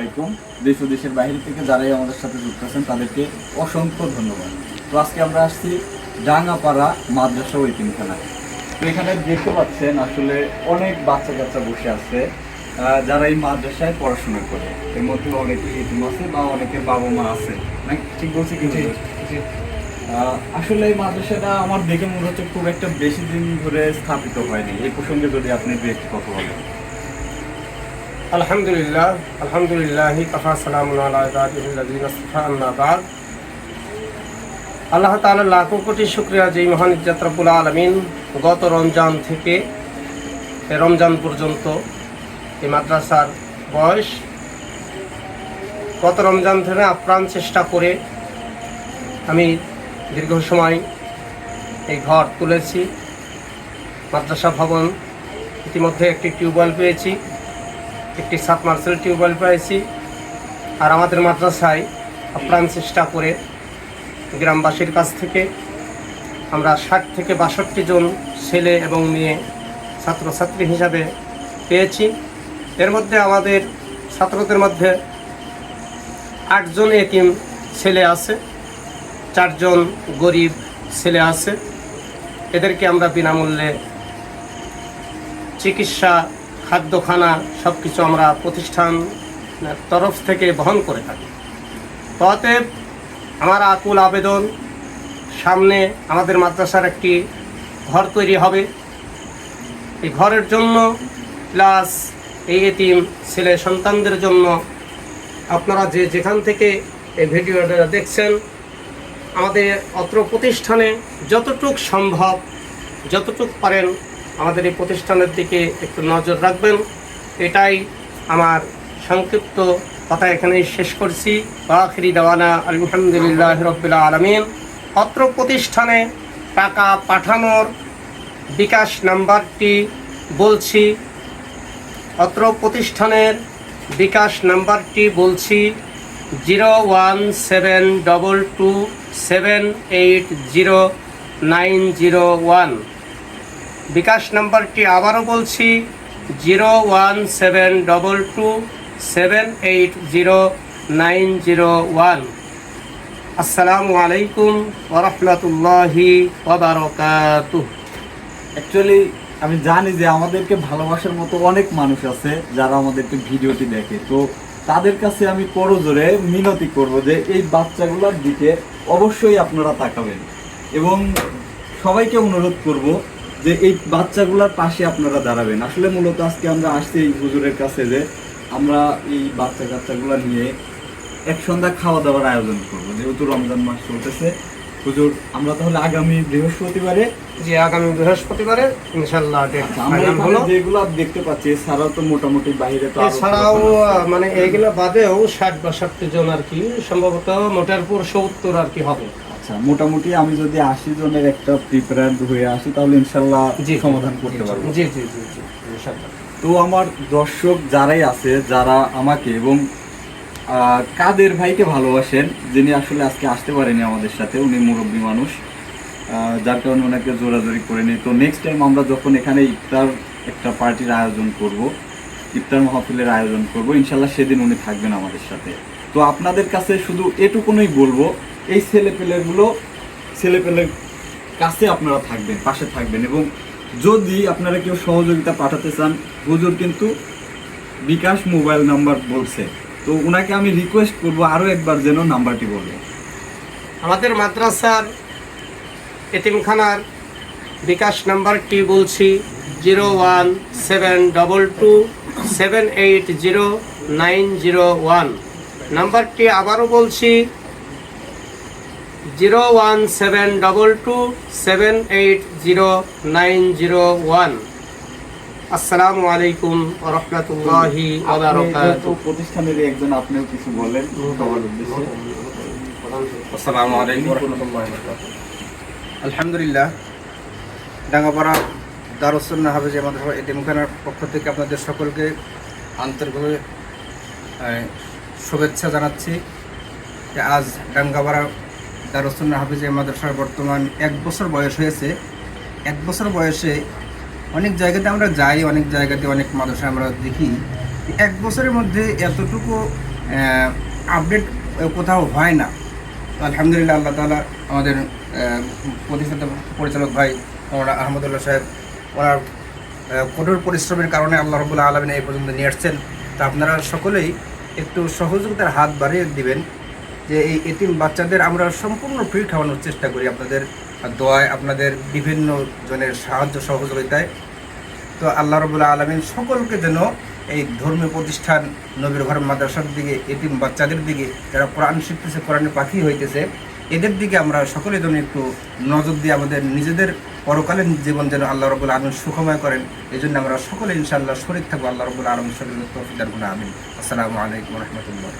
আলাইকুম। দেশ ও দেশের বাইরে থেকে যারাই আমাদের সাথে যুক্ত আছেন তাদেরকে অসংখ্য ধন্যবাদ। তো আজকে আমরা আসছি ডাঙ্গাপাড়া মাদ্রাসা ওইতিমখানা তো এখানে দেখতে পাচ্ছেন আসলে অনেক বাচ্চা কাচ্চা বসে আছে যারা এই মাদ্রাসায় পড়াশোনা করে। এর মধ্যে অনেকে ইতিম আছে বা অনেকে বাবা মা আছে। নাকি ঠিক বলছি কি? আহ, আসলে এই মাদ্রাসাটা আমার দেখে মনে হচ্ছে খুব একটা বেশি দিন ধরে স্থাপিত হয়নি। এই প্রসঙ্গে যদি আপনি একটি কথা বলেন। আলহামদুলিল্লাহ আলহামদুলিল্লাহ কাফা ইসতাফা আল্লাহ তাআলা লাখো কোটি শুক্রিয়া যে মহান ইজ্জত রব্বুল আলামিন গত রমজান থেকে রমজান পর্যন্ত এই মাদ্রাসার বয়স গত রমজান থেকে আপ্রাণ চেষ্টা করে আমি দীর্ঘ সময় এই ঘর তুলেছি, মাদ্রাসা ভবন ইতিমধ্যে একটি টিউবওয়েল পেয়েছি। একটি সাবমার্সেল টিউবওয়েল পেয়েছি আর আমাদের মাদ্রাসায় আপ্রাণ চেষ্টা করে গ্রামবাসীর কাছ থেকে আমরা ষাট থেকে বাষট্টি জন ছেলে এবং মেয়ে ছাত্রছাত্রী হিসাবে পেয়েছি। এর মধ্যে আমাদের ছাত্রদের মধ্যে আটজন এতিম ছেলে আছে, চারজন গরিব ছেলে আছে। এদেরকে আমরা বিনামূল্যে চিকিৎসা খাদ্যখানা সব কিছু আমরা প্রতিষ্ঠান তরফ থেকে বহন করে থাকি। অতএব আমার আকুল আবেদন, সামনে আমাদের মাদ্রাসার একটি ঘর তৈরি হবে। এই ঘরের জন্য প্লাস এই এতিম ছেলে সন্তানদের জন্য আপনারা যে যেখান থেকে এই ভিডিওটা দেখছেন, আমাদের অত্র প্রতিষ্ঠানে যতটুক সম্ভব, যতটুক পারেন আমাদের এই প্রতিষ্ঠানের দিকে একটু নজর রাখবেন। এটাই আমার সংক্ষিপ্ত কথা এখানেই শেষ করছি। আখরি দেওয়ানা আলহামদুলিল্লাহ রবিল্লা আলমিন। অত্র প্রতিষ্ঠানে টাকা পাঠানোর বিকাশ নাম্বারটি বলছি। অত্র প্রতিষ্ঠানের বিকাশ নাম্বারটি বলছি zero one seven double two seven eight zero nine zero one. BKash নাম্বারটি আবারও বলছি, zero one seven double two seven eight zero nine zero one. আসসালামু আলাইকুম ওরহমতুল্লাহি অ্যাকচুয়ালি আমি জানি যে আমাদেরকে ভালোবাসার মতো অনেক মানুষ আছে যারা আমাদেরকে ভিডিওটি দেখে। তো তাদের কাছে আমি করজোরে মিনতি করব যে এই বাচ্চাগুলোর দিকে অবশ্যই আপনারা তাকাবেন। এবং সবাইকে অনুরোধ করব যে এই বাচ্চাগুলোর পাশে আপনারা দাঁড়াবেন। আসলে মূলত আজকে আমরা আসছি এই হুজুরের কাছে যে আমরা এই বাচ্চা কাচ্চাগুলো নিয়ে এক সন্ধ্যা খাওয়া দাওয়ার আয়োজন করব। যেহেতু রমজান মাস চলতেছে হুজুর আমরা তাহলে আগামী বৃহস্পতিবারে যে আগামী বৃহস্পতিবারে ইনশাল্লাহ আচ্ছা, হলো। যেগুলো দেখতে পাচ্ছি এছাড়াও তো মোটামুটি বাইরে তো এছাড়াও মানে এইগুলো বাদেও ষাট বাষট্টি জন আর কি সম্ভবত মোটের পর সত্তর আর কি হবে। আচ্ছা মোটামুটি আমি যদি আশি জনের একটা প্রিপেয়ার হয়ে আসি তাহলে ইনশাল্লাহ জি সমাধান করতে পারব। জি জি জি জি তো আমার দর্শক যারাই আছে যারা আমাকে এবং কাদের ভাইকে ভালোবাসেন যিনি আসলে আজকে আসতে পারেনি আমাদের সাথে উনি মুরব্বী মানুষ যার কারণে ওনাকে জোরাজোরি করে নিই। তো নেক্সট টাইম আমরা যখন এখানে ইফতার একটা পার্টির আয়োজন করব ইফতার মাহফিলের আয়োজন করব ইনশাল্লাহ সেদিন উনি থাকবেন আমাদের সাথে। তো আপনাদের কাছে শুধু এটুকুনই বলব এই ছেলেপেলেগুলো, ছেলেপেলের কাছে আপনারা থাকবেন, পাশে থাকবেন এবং যদি আপনারা কেউ সহযোগিতা পাঠাতে চান, হুজুর কিন্তু বিকাশ মোবাইল নাম্বার বলছে। তো ওনাকে আমি রিকোয়েস্ট করব আরও একবার যেন নাম্বারটি বলে। আমাদের মাদ্রাসার এতিমখানার বিকাশ নাম্বারটি বলছি zero one seven double two seven eight zero nine zero one. নাম্বারটি আবারও বলছি zero one seven double two seven eight zero nine zero one আসসালামু আলাইকুম রহমতুল্লাহি প্রতিষ্ঠানেরই একজন আপনিও কিছু বলেন আসসালামু আলাইকুম আলহামদুলিল্লাহ ডাঙ্গাপাড়া দারুসুন্না হাফেজ আমাদের এটিমখানার পক্ষ থেকে আপনাদের সকলকে আন্তরিকভাবে শুভেচ্ছা জানাচ্ছি। যে আজ ডাঙ্গাপাড়া দারুসুন্না হাফেজ মাদ্রাসার বর্তমান এক বছর বয়স হয়েছে। এক বছর বয়সে অনেক জায়গাতে আমরা যাই, অনেক জায়গাতে অনেক মাদ্রাসা আমরা দেখি। এক বছরের মধ্যে এতটুকু আপডেট কোথাও হয় না। আলহামদুলিল্লাহ আল্লাহ তালা আমাদের প্রতিষ্ঠাতা পরিচালক ভাই ওনারা আহমদুল্লাহ সাহেব, ওনার কঠোর পরিশ্রমের কারণে আল্লাহ রবুল্লা আলমিন এই পর্যন্ত নিয়ে আসছেন। তা আপনারা সকলেই একটু সহযোগিতার হাত বাড়িয়ে দিবেন। যে এই এতিম বাচ্চাদের আমরা সম্পূর্ণ ফ্রি খাওয়ানোর চেষ্টা করি আপনাদের দোয়ায়, আপনাদের বিভিন্ন জনের সাহায্য সহযোগিতায়। তো আল্লাহ রবুল্লা আলমিন সকলকে যেন এই ধর্মীয় প্রতিষ্ঠান নবীর ঘর মাদ্রাসার দিকে, এতিম বাচ্চাদের দিকে যারা কোরআন শিখতেছে কোরআনের পাখি হইতেছে, এদের দিকে আমরা সকলে যেন একটু নজর দিয়ে আমাদের নিজেদের পরকালীন জীবন যেন আল্লাহ রবুল্লা আলমিন সুখময় করেন এই জন্য আমরা সকলে ইনশাআল্লাহ শরীর থাকব আল্লাহ রবুল্লা আলম শরীর তৌফিদার গুণা আমিন। আসসালামু আলাইকুম রহমতুল্লাহ।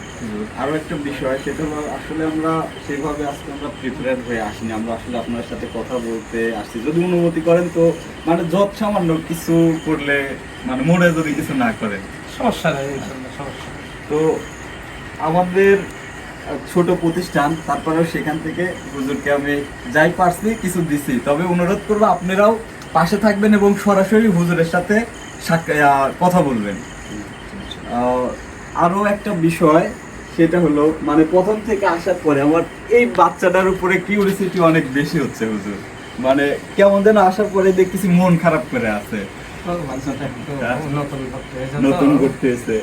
আরও একটা বিষয়, সেটা হলো আসলে আমরা সেভাবে আজকে আমরা প্রিপেয়ার হয়ে আসিনি, আমরা আসলে আপনার সাথে কথা বলতে আসছি। যদি অনুমতি করেন তো মানে যত সামান্য কিছু করলে মানে মনে যদি কিছু না করেন, সমস্যা নেই সমস্যা তো আমাদের ছোট প্রতিষ্ঠান তারপরেও সেখান থেকে হুজুরকে আমি যাই পারছি কিছু দিছি। তবে অনুরোধ করব আপনারাও পাশে থাকবেন এবং সরাসরি হুজুরের সাথে কথা বলবেন। আহ, আরও একটা বিষয় সেটা হলো মানে প্রথম থেকে আসার পরে আমার এই বাচ্চাটার উপরে কিউরিসিটি অনেক বেশি হচ্ছে হুজুর। মানে কেমন যেন আসার পরে দেখতেছি মন খারাপ করে আছে। হ্যাঁ। নতুন ভক্ত হয়েছে তো। নতুন করতেছে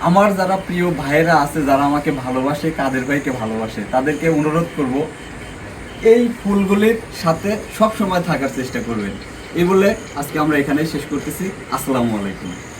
আমার যারা প্রিয় ভাইয়েরা আছে, যারা আমাকে ভালোবাসে, কাদের ভাইকে ভালোবাসে, তাদেরকে অনুরোধ করব, এই ফুলগুলির সাথে সব সময় থাকার চেষ্টা করবেন। এই বলে আজকে আমরা এখানে শেষ করতেছি। আসসালামু আলাইকুম।